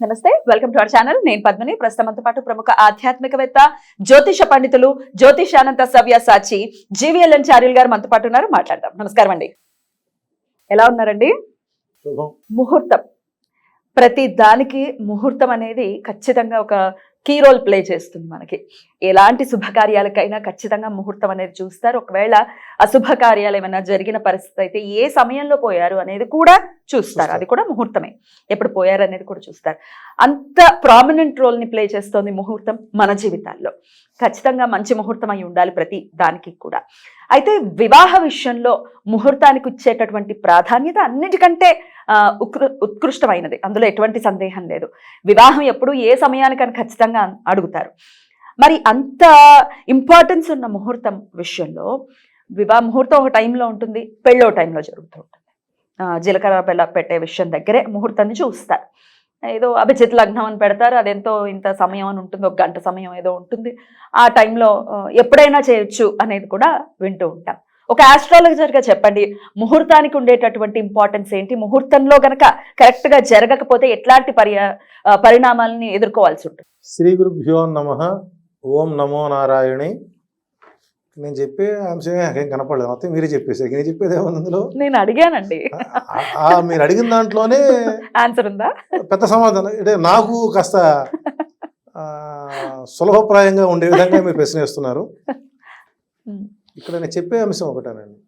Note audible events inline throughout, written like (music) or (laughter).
నమస్తే welcome to our channel. నేను పద్మని. ప్రస్తుతంతో పాటు ప్రముఖ ఆధ్యాత్మికవేత్త జ్యోతిష పండితులు జ్యోతిషానంత సవ్య సాచి జీవీఎల్ఎన్ చార్యుల్ గారు మనతో పాటు ఉన్నారు. మాట్లాడదాం. నమస్కారం అండి. ఎలా ఉన్నారండి? ముహూర్తం. ప్రతి దానికి ముహూర్తం అనేది ఖచ్చితంగా ఒక కీ రోల్ ప్లే చేస్తుంది మనకి. ఎలాంటి శుభకార్యాలకైనా ఖచ్చితంగా ముహూర్తం అనేది చూస్తారు. ఒకవేళ అశుభ కార్యాలు ఏమైనా జరిగిన పరిస్థితి అయితే ఏ సమయంలో పోయారు అనేది కూడా చూస్తారు. అది కూడా ముహూర్తమే. ఎప్పుడు పోయారు అనేది కూడా చూస్తారు. అంత ప్రామినెంట్ రోల్ని ప్లే చేస్తోంది ముహూర్తం మన జీవితాల్లో. ఖచ్చితంగా మంచి ముహూర్తం అయి ఉండాలి ప్రతి దానికి కూడా. అయితే వివాహ విషయంలో ముహూర్తానికి ఇచ్చేటటువంటి ప్రాధాన్యత అన్నిటికంటే ఉత్కృష్టమైనది. అందులో ఎటువంటి సందేహం లేదు. వివాహం ఎప్పుడు ఏ సమయానికని ఖచ్చితంగా అడుగుతారు. మరి అంత ఇంపార్టెన్స్ ఉన్న ముహూర్తం విషయంలో వివాహ ముహూర్తం ఒక టైంలో ఉంటుంది పెళ్ళో టైంలో జరుగుతూ ఉంటుంది. జీలకర్ర బెల్ల పెట్టే విషయం దగ్గరే ముహూర్తాన్ని చూస్తారు. ఏదో అభిజిత్ లగ్నం అని పెడతారు. అదెంతో ఇంత సమయం అని ఉంటుంది. ఒక గంట సమయం ఏదో ఉంటుంది. ఆ టైంలో ఎప్పుడైనా చేయొచ్చు అనేది కూడా వింటూ ఉంటాం. ఒక ఆస్ట్రాలజర్గా చెప్పండి. ముహూర్తానికి ఉండేటటువంటి ఇంపార్టెన్స్ ఏంటి? ముహూర్తంలో గనక కరెక్ట్గా జరగకపోతే ఎట్లాంటి పరిణామాలని ఎదుర్కోవాల్సి ఉంటుంది? శ్రీ గురుభ్యో నమ. ఓం నమో నారాయణి. నేను చెప్పే అంశమే నాకేం కనపడలేదు. మొత్తం మీరే చెప్పేసి నేను చెప్పేది ఏముంది అందులో నేను అడిగానండి. మీరు అడిగిన దాంట్లోనే ఆన్సర్ ఉందా? పెద్ద సమాధానం. అంటే నాకు కాస్త సులభప్రాయంగా ఉండే విధంగా మీరు ప్రశ్న వేస్తున్నారు. ఇక్కడ నేను చెప్పే అంశం ఒకటేనండి.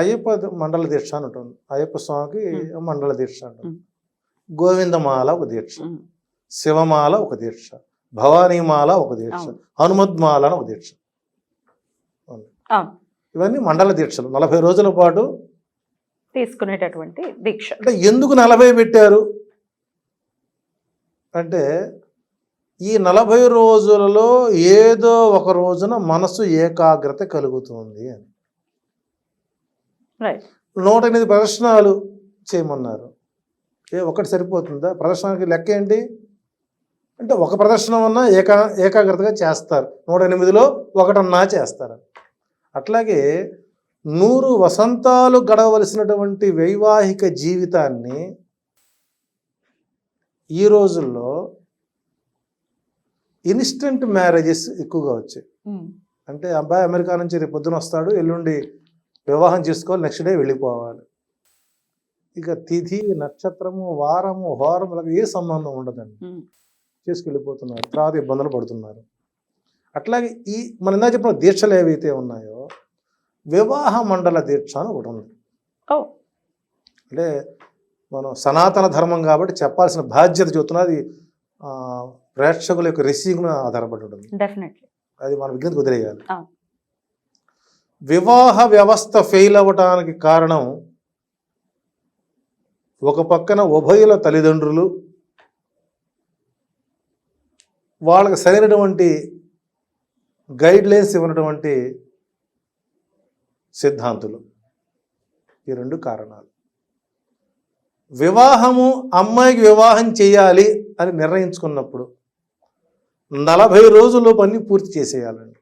అయ్యప్ప మండల దీక్ష అని ఉంటుంది. అయ్యప్ప స్వామికి మండల దీక్ష అంటుంది. గోవిందమాల ఒక దీక్ష. శివమాల ఒక దీక్ష. భవానీమాల ఒక దీక్ష. హనుమద్మాల అని ఒక దీక్ష. ఇవన్నీ మండల దీక్షలు. నలభై రోజుల పాటు తీసుకునేటటువంటి దీక్ష. అంటే ఎందుకు నలభై పెట్టారు? అంటే ఈ నలభై రోజులలో ఏదో ఒక రోజున మనసు ఏకాగ్రత కలుగుతుంది అని. నూట ఎనిమిది ప్రదర్శనలు చేయమన్నారు. ఏ ఒకటి సరిపోతుందా? ప్రదర్శనకి లెక్క ఏంటి? అంటే ఒక ప్రదర్శన ఉన్నా ఏకా ఏకాగ్రతగా చేస్తారు. నూట ఎనిమిదిలో ఒకటన్నా చేస్తారు. అట్లాగే నూరు వసంతాలు గడవలసినటువంటి వైవాహిక జీవితాన్ని ఈ రోజుల్లో ఇన్స్టెంట్ మ్యారేజెస్ ఎక్కువగా వచ్చాయి. అంటే అబ్బాయి అమెరికా నుంచి రేపు పొద్దున వస్తాడు ఎల్లుండి వివాహం చేసుకోవాలి నెక్స్ట్ డే వెళ్ళిపోవాలి. ఇక తిథి నక్షత్రము వారము హోరం ఇలా ఏ సంబంధం ఉండదండి. చేసుకెళ్ళిపోతున్నారు తర్వాత ఇబ్బందులు పడుతున్నారు. అట్లాగే ఈ మన ఇందాక చెప్పిన దీక్షలు ఏవైతే ఉన్నాయో వివాహ మండల దీక్ష అని ఒకటి ఉంది. అంటే మనం సనాతన ధర్మం కాబట్టి చెప్పాల్సిన బాధ్యత చెబుతున్నది ప్రేక్షకుల యొక్క రిసీవ్ను ఆధారపడి ఉంటుంది. డెఫినెట్లీ అది మన విజ్ఞతకు వదిలేయాలి. వివాహ వ్యవస్థ ఫెయిల్ అవ్వటానికి కారణం ఒక పక్కన ఉభయుల తల్లిదండ్రులు వాళ్ళకి సరైనటువంటి గైడ్ లైన్స్ ఇవ్వనటువంటి సిద్ధాంతులు. ఈ రెండు కారణాలు. వివాహము అమ్మాయికి వివాహం చేయాలి అని నిర్ణయించుకున్నప్పుడు నలభై రోజుల్లో పని పూర్తి చేసేయాలండి.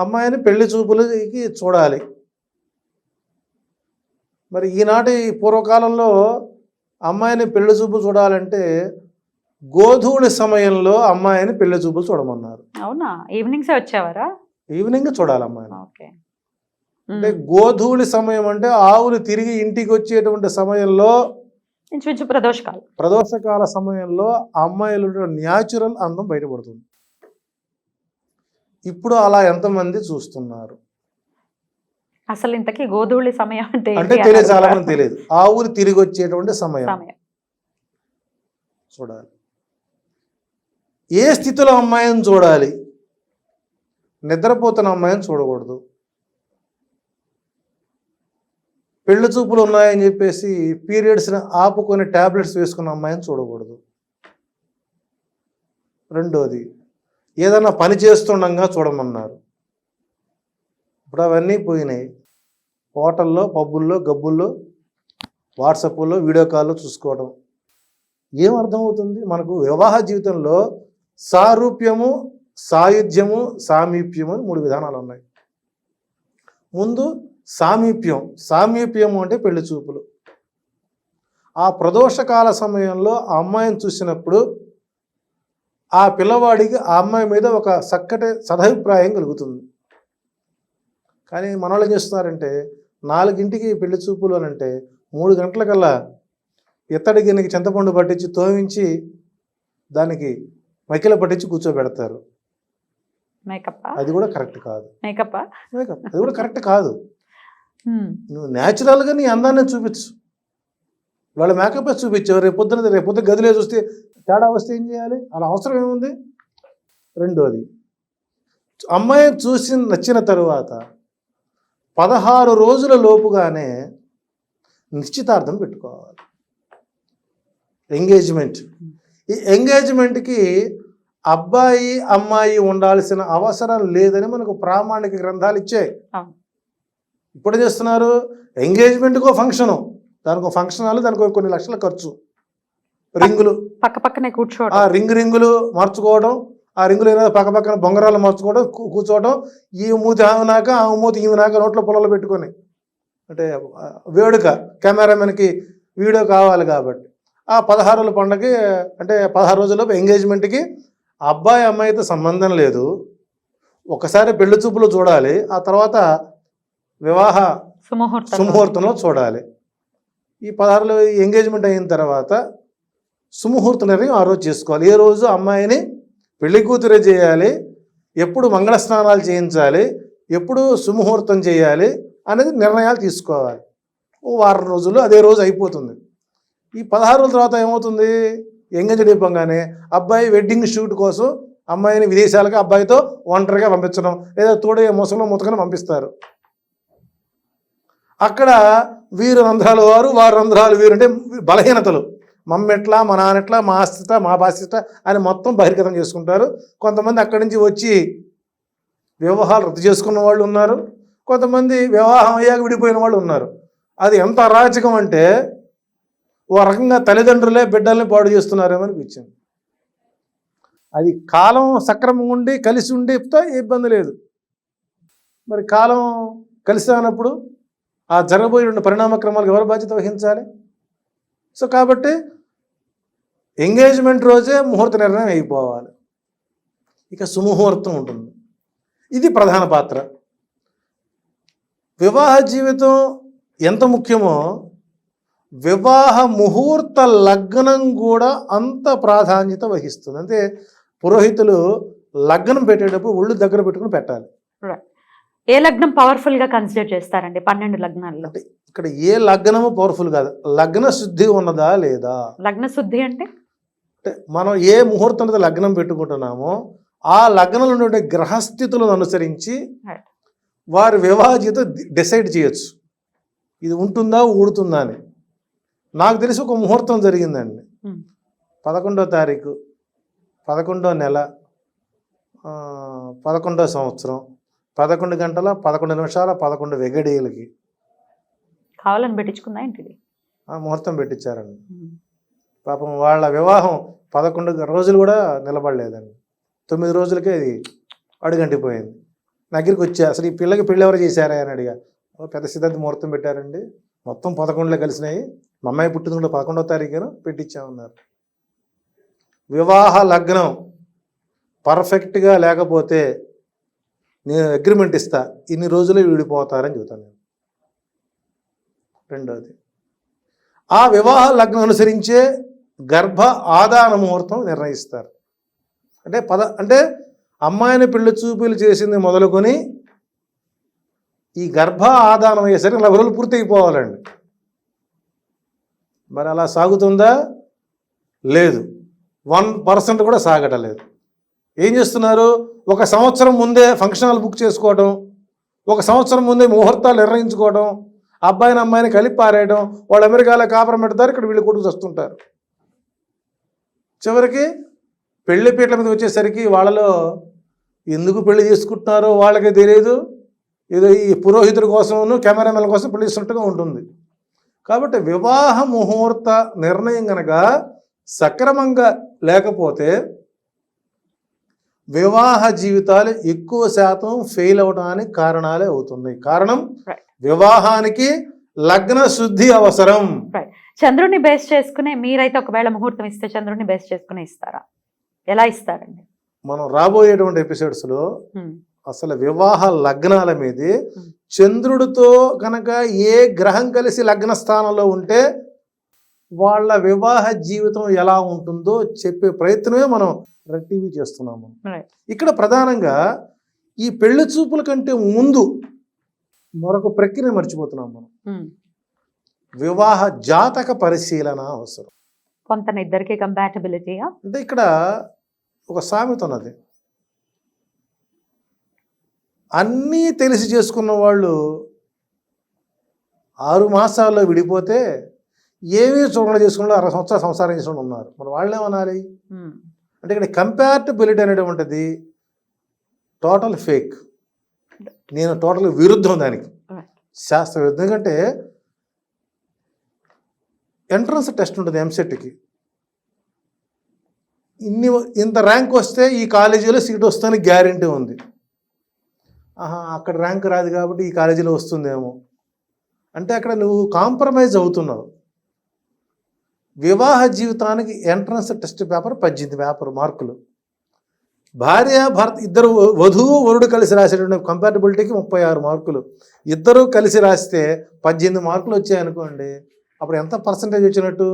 అమ్మాయిని పెళ్ళి చూపులకి చూడాలి. మరి ఈనాటి పూర్వకాలంలో అమ్మాయిని పెళ్ళి చూపు చూడాలంటే గోధూళి సమయంలో అమ్మాయిని పెళ్ళి చూపులు చూడమన్నారు. అవునా? ఈవినింగ్సే వచ్చేవారా? ఈవినింగ్ చూడాలి అమ్మాయిని. ఓకే. అంటే గోధూళి సమయం అంటే ఆవులు తిరిగి ఇంటికి వచ్చేటువంటి సమయంలో ఇంచుమించు ప్రదోషకాలం. ప్రదోషకాల సమయంలో అమ్మాయిలు న్యాచురల్ అందం బయటపడుతుంది. ఇప్పుడు అలా ఎంతమంది చూస్తున్నారు? అసలు ఇంతకీ గోధూళి సమయం అంటే అంటే తెలియదు చాలా. మంది తెలియదు. ఆవులు తిరిగి వచ్చేటువంటి సమయం. చూడాలి. ఏ స్థితిలో అమ్మాయిని చూడాలి? నిద్రపోతున్న అమ్మాయిని చూడకూడదు. పెళ్ళి చూపులు ఉన్నాయని చెప్పేసి పీరియడ్స్ని ఆపుకొని ట్యాబ్లెట్స్ వేసుకున్న అమ్మాయిని చూడకూడదు. రెండోది ఏదైనా పని చేస్తుండగా చూడమన్నారు. ఇప్పుడు అవన్నీ పోయినాయి. హోటల్లో పబ్బుల్లో గబ్బుల్లో వాట్సాప్లో వీడియో కాల్లో చూసుకోవడం ఏం అర్థమవుతుంది? మనకు వివాహ జీవితంలో సారూప్యము సాయుధ్యము సామీప్యము అని మూడు విధానాలు ఉన్నాయి. ముందు సామీప్యం. సామీప్యము అంటే పెళ్ళి చూపులు. ఆ ప్రదోషకాల సమయంలో ఆ అమ్మాయిని చూసినప్పుడు ఆ పిల్లవాడికి ఆ అమ్మాయి మీద ఒక చక్కటి సదభిప్రాయం కలుగుతుంది. కానీ మనోళ్ళు ఏం చేస్తున్నారంటే నాలుగింటికి పెళ్ళి చూపులు అని అంటే మూడు గంటలకల్లా ఇత్తడి గిన్నెకి చింతపండు పట్టించి తోమించి దానికి మకిల పట్టించి కూర్చోబెడతారు. మేకప్ అది కూడా కరెక్ట్ కాదు. మేకప్ మేకప్ అది కూడా కరెక్ట్ కాదు. నువ్వు న్యాచురల్గా నీ అందాన్ని చూపించు. వాళ్ళ మేకప్ చూపించావు. రేపు పొద్దున రేపు పొద్దున గదిలో చూస్తే తేడా వస్తే ఏం చేయాలి? అలా అవసరం ఏముంది? రెండోది అమ్మాయిని చూసి నచ్చిన తరువాత పదహారు రోజుల లోపుగానే నిశ్చితార్థం పెట్టుకోవాలి. ఎంగేజ్మెంట్. ఈ ఎంగేజ్మెంట్కి అబ్బాయి అమ్మాయి ఉండాల్సిన అవసరం లేదని మనకు ప్రామాణిక గ్రంథాలు ఇచ్చాయి. ఇప్పుడు చేస్తున్నారు? ఎంగేజ్మెంట్కో ఫంక్షను. దానికి ఫంక్షన్ హాల్ దానికి కొన్ని లక్షల ఖర్చు. రింగులు. పక్క పక్కనే ఆ కూర్చోవడం రింగ్ రింగులు మార్చుకోవడం ఆ రింగులు ఏదైనా పక్క పక్కన బొంగరాలు మార్చుకోవడం కూర్చోవడం ఈ మూతి ఆమెనాక ఆ మూతి ఈమెనాక నోట్లో పొలాలు పెట్టుకొని. అంటే ఆ, వేడుక. కెమెరామెన్కి వీడియో కావాలి కాబట్టి. ఆ పదహారు రోజుల పండగకి అంటే పదహారు రోజుల్లో ఎంగేజ్మెంట్కి అబ్బాయి అమ్మాయితో సంబంధం లేదు. ఒకసారి పెళ్ళి చూపులు చూడాలి ఆ తర్వాత వివాహ సుముహూర్తం సుముహూర్తంలో చూడాలి. ఈ పదహారులో ఎంగేజ్మెంట్ అయిన తర్వాత సుముహూర్త నిర్ణయం ఆ రోజు చేసుకోవాలి. ఏ రోజు అమ్మాయిని పెళ్ళి కూతురే చేయాలి ఎప్పుడు మంగళ స్నానాలు చేయించాలి ఎప్పుడు సుముహూర్తం చేయాలి అనేది నిర్ణయాలు తీసుకోవాలి. ఓ వారం రోజుల్లో అదే రోజు అయిపోతుంది. ఈ పదహారు రోజుల తర్వాత ఏమవుతుంది? ఎంగేజ్డ్ అయిపోగానే అబ్బాయి వెడ్డింగ్ షూట్ కోసం అమ్మాయిని విదేశాలకు అబ్బాయితో ఒంటరిగా పంపించడం లేదా తోడే ముసలో ముతకని పంపిస్తారు. అక్కడ వీరు రంధ్రాలు వారు వారు రంధ్రాలు వీరు అంటే బలహీనతలు. మమ్మెట్లా మా నాన్నెట్లా మా ఆస్తిత మా బాస్తిత అని మొత్తం బహిర్గతం చేసుకుంటారు. కొంతమంది అక్కడి నుంచి వచ్చి వివాహాలు రద్దు చేసుకున్న వాళ్ళు ఉన్నారు. కొంతమంది వివాహం అయ్యాక విడిపోయిన వాళ్ళు ఉన్నారు. అది ఎంత అరాచకం అంటే ఓ రకంగా తల్లిదండ్రులే బిడ్డల్ని పాడు చేస్తున్నారేమో అనిపించింది. అది కాలం సక్రమంగా ఉండి కలిసి ఉండితే ఇబ్బంది లేదు. మరి కాలం కలిసి అన్నప్పుడు ఆ జరగబోయే పరిణామక్రమాలకు ఎవరు బాధ్యత వహించాలి? సో కాబట్టి ఎంగేజ్మెంట్ రోజే ముహూర్త నిర్ణయం అయిపోవాలి. ఇక సుముహూర్తం ఉంటుంది. ఇది ప్రధాన పాత్ర. వివాహ జీవితం ఎంత ముఖ్యమో వివాహ ముహూర్త లగ్నం కూడా అంత ప్రాధాన్యత వహిస్తుంది. అంటే పురోహితులు లగ్నం పెట్టేటప్పుడు ఒళ్ళు దగ్గర పెట్టుకుని పెట్టాలి. ఏ లగ్నం పవర్ఫుల్గా కన్సిడర్ చేస్తారండి? పన్నెండు లగ్నాల్లో. అంటే ఇక్కడ ఏ లగ్నము పవర్ఫుల్ కాదు. లగ్న శుద్ధి ఉన్నదా లేదా? లగ్న శుద్ధి అంటే? అంటే మనం ఏ ముహూర్తంలో లగ్నం పెట్టుకుంటున్నామో ఆ లగ్నంలో ఉండే గ్రహస్థితులను అనుసరించి. వారి వివాహ జీవితం డిసైడ్ చేయొచ్చు. ఇది ఉంటుందా ఊడుతుందా అని. నాకు తెలిసి ఒక ముహూర్తం జరిగిందండి. పదకొండో తారీఖు పదకొండో నెల పదకొండో సంవత్సరం పదకొండు గంటల పదకొండు నిమిషాల పదకొండు వెగడీలకి కావాలని ఏంటిది? ఆ ముహూర్తం పెట్టించారండి. పాపం వాళ్ళ వివాహం పదకొండు రోజులు కూడా నిలబడలేదండి. తొమ్మిది రోజులకే అది అడుగంటిపోయింది. దగ్గరికి వచ్చా అసలు ఈ పిల్లకి పెళ్ళి ఎవరు చేశారా అని అడిగా. "ఓ, పెద్ద సిద్ధాంత ముహూర్తం పెట్టారండి. మొత్తం పదకొండులో కలిసినాయి. మా అమ్మాయి పుట్టింది కూడా పదకొండవ తారీఖున పెట్టించామన్నారు. వివాహ లగ్నం పర్ఫెక్ట్గా లేకపోతే నేను అగ్రిమెంట్ ఇస్తా ఇన్ని రోజులు విడిపోతారని చెబుతాను నేను. రెండవది ఆ వివాహ లగ్నం అనుసరించే గర్భ ఆదాన ముహూర్తం నిర్ణయిస్తారు. అంటే పద అంటే అమ్మాయిని పెళ్ళి చూపులు చేసింది మొదలుకొని ఈ గర్భ ఆదానం అయ్యేసరికి నలభై రోజులు పూర్తి అయిపోవాలండి మరి అలా సాగుతుందా? లేదు. వన్ పర్సెంట్ కూడా సాగటం లేదు ఏం చేస్తున్నారు? ఒక సంవత్సరం ముందే ఫంక్షన్ హాల్ బుక్ చేసుకోవడం ఒక సంవత్సరం ముందే ముహూర్తాలు నిర్ణయించుకోవడం అబ్బాయిని అమ్మాయిని కలిపి పారేయడం వాళ్ళు అమెరికాలో కాపురం పెడతారు ఇక్కడ వీళ్ళు కొడుకు వస్తుంటారు చివరికి పెళ్ళి పీటల మీద వచ్చేసరికి వాళ్ళలో ఎందుకు పెళ్ళి చేసుకుంటున్నారో వాళ్ళకే తెలియదు. ఏదో ఈ పురోహితుడి కోసము కెమెరామెన్ కోసం పెళ్ళి ఇస్తున్నట్టుగా ఉంటుంది. కాబట్టి వివాహ ముహూర్త నిర్ణయం కనుక సక్రమంగా లేకపోతే వివాహ జీవితాలు ఎక్కువ శాతం ఫెయిల్ అవడానికి కారణాలే అవుతున్నాయి. కారణం. వివాహానికి లగ్న శుద్ధి అవసరం. చంద్రుడిని బేస్ చేసుకునే మీరైతే ఒకవేళ ముహూర్తం ఇస్తే చంద్రుడిని బేస్ చేసుకుని ఇస్తారా? ఎలా ఇస్తారండి? మనం రాబోయేటువంటి ఎపిసోడ్స్లో అసలు వివాహ లగ్నాల మీదే. చంద్రుడితో కనుక ఏ గ్రహం కలిసి లగ్న స్థానంలో ఉంటే వాళ్ళ వివాహ జీవితం ఎలా ఉంటుందో చెప్పే ప్రయత్నమే మనం రెడ్ టీవీ చేస్తున్నాము. ఇక్కడ ప్రధానంగా ఈ పెళ్ళి చూపుల కంటే ముందు మరొక ప్రక్రియ మర్చిపోతున్నాం మనం. వివాహ జాతక పరిశీలన అవసరం కొంత ఇద్దరికి కంపాటబిలిటీయా అంటే ఇక్కడ ఒక సామెత ఉన్నది అన్నీ తెలిసి చేసుకున్న వాళ్ళు ఆరు మాసాల్లో విడిపోతే ఏమీ చూడకుండా చేసుకున్న అరవై సంవత్సరాలు సంసారం వాళ్ళు ఉన్నారు. మరి వాళ్ళేమనాలి? అంటే ఇక్కడ కంపాటబిలిటీ అనేటువంటిది టోటల్ ఫేక్ నేను టోటల్ విరుద్ధం దానికి. శాస్త్ర విరుద్ధం. ఎందుకంటే ఎంట్రన్స్ టెస్ట్ ఉంటుంది ఎంసెట్కి ఇన్ని ఇంత ర్యాంక్ వస్తే ఈ కాలేజీలో సీట్ వస్తుందని గ్యారంటీ ఉంది. అక్కడ ర్యాంక్ రాదు కాబట్టి ఈ కాలేజీలో వస్తుందేమో. అంటే అక్కడ నువ్వు కాంప్రమైజ్ అవుతున్నావు. వివాహ జీవితానికి ఎంట్రన్స్ టెస్ట్ పేపర్ పద్దెనిమిది పేపర్ మార్కులు భార్య భర్త ఇద్దరు వధువు వరుడు కలిసి రాసేటువంటి కంపాటబిలిటీకి ముప్పై ఆరు మార్కులు ఇద్దరు కలిసి రాస్తే పద్దెనిమిది మార్కులు వచ్చాయనుకోండి అప్పుడు ఎంత పర్సంటేజ్ వచ్చినట్టు?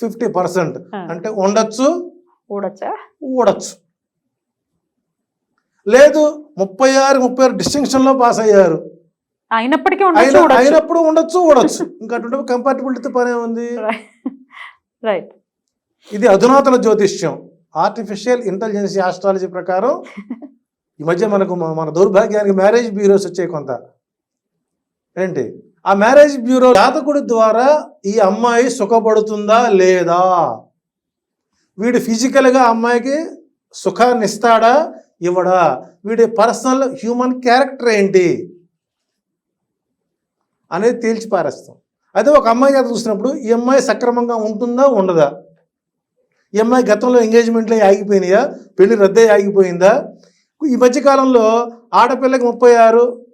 ఫిఫ్టీ పర్సెంట్ అంటే ఉండొచ్చు? ఊడొచ్చా? ఊడొచ్చు. లేదు ముప్పై ఆరు ముప్పై ఆరు డిస్టింక్షన్లో పాస్ అయ్యారు. అయినప్పటికీ ఉండొచ్చు అయినప్పుడు ఉండొచ్చు ఊడొచ్చు (laughs) ఇంకా అటువంటి కంపాటబిలిటీతో పనే ఉంది రైట్ ఇది అధునాతన జ్యోతిష్యం. ఆర్టిఫిషియల్ ఇంటెలిజెన్స్ ఆస్ట్రాలజీ ప్రకారం (laughs) ఈ మధ్య మనకు మన- మన దౌర్భాగ్యానికి మ్యారేజ్ బ్యూరోస్ వచ్చాయి కొంత. ఏంటి? ఆ మ్యారేజ్ బ్యూరో జాతకుడి ద్వారా ఈ అమ్మాయి సుఖపడుతుందా లేదా? వీడు ఫిజికల్గా అమ్మాయికి సుఖాన్ని ఇస్తాడా ఇవ్వడా? వీడి పర్సనల్ హ్యూమన్ క్యారెక్టర్ ఏంటి? అనేది తేల్చి పారేస్తాం. అదే ఒక అమ్మాయి గత చూసినప్పుడు ఈ అమ్మాయి సక్రమంగా ఉంటుందా ఉండదా? ఈ అమ్మాయి గతంలో ఎంగేజ్మెంట్లో ఆగిపోయినాయా? పెళ్ళి రద్దే ఆగిపోయిందా? ఈ మధ్యకాలంలో ఆడపిల్లకి ముప్పై ఆరు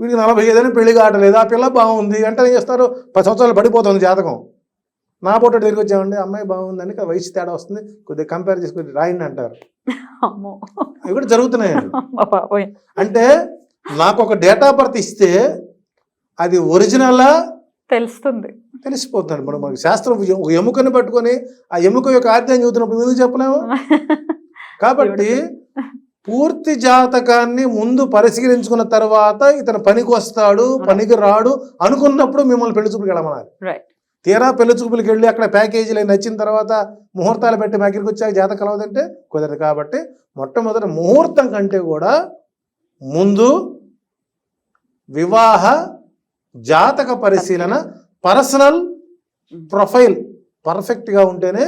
వీడికి నలభై ఐదని పెళ్ళి కావట్లేదు ఆ పిల్ల బాగుంది. అంటే ఏం చేస్తారు? పది సంవత్సరాలు పడిపోతుంది జాతకం. నా పూట దగ్గరికి వచ్చామండి? అమ్మాయి బాగుందని వయసు తేడా వస్తుంది. కొద్దిగా కంపేర్ చేసి కొద్దిగా రాయండి అంటారు. అవి కూడా బాబోయ్. అంటే నాకు ఒక డేట్ ఆఫ్ బర్త్ ఇస్తే అది ఒరిజినలా తెలుస్తుంది. తెలిసిపోతుంది మనం మనకి శాస్త్రం ఒక ఎముకని పట్టుకొని ఆ ఎముక యొక్క ఆద్యం చదువుతున్నప్పుడు ఎందుకు చెప్పలేము? (laughs) కాబట్టి పూర్తి జాతకాన్ని ముందు పరిశీలించుకున్న తర్వాత ఇతను పనికి వస్తాడు పనికి రాడు అనుకున్నప్పుడు మిమ్మల్ని పెళ్ళి చూపులకు వెళ్ళమన్నారు. రైట్ తీరా పెళ్ళి చూపులకు వెళ్ళి అక్కడ ప్యాకేజీలు నచ్చిన తర్వాత ముహూర్తాలు పెట్టి మా దగ్గరికి వచ్చాక జాతకం కలవదంటే కుదరదు కాబట్టి మొట్టమొదటి ముహూర్తం కంటే కూడా ముందు వివాహ జాతక పరిశీలన పర్సనల్ ప్రొఫైల్ పర్ఫెక్ట్గా ఉంటేనే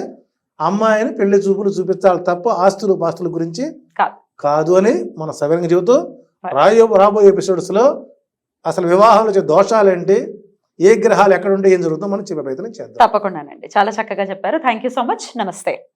అమ్మాయిని పెళ్ళి చూపులు చూపించాలి తప్ప ఆస్తులు పాస్తుల గురించి కాదు. కాదు అని మన సవిరంగా చెబుతూ రాయో రాబోయే ఎపిసోడ్స్లో అసలు వివాహంలో వచ్చే దోషాలేంటి ఏ గ్రహాలు ఎక్కడ ఉంటే ఏం జరుగుతుందో మనం చెప్పే ప్రయత్నం చేద్దాం. తప్పకుండానండి. చాలా చక్కగా చెప్పారు. థ్యాంక్ యూ సో మచ్ నమస్తే.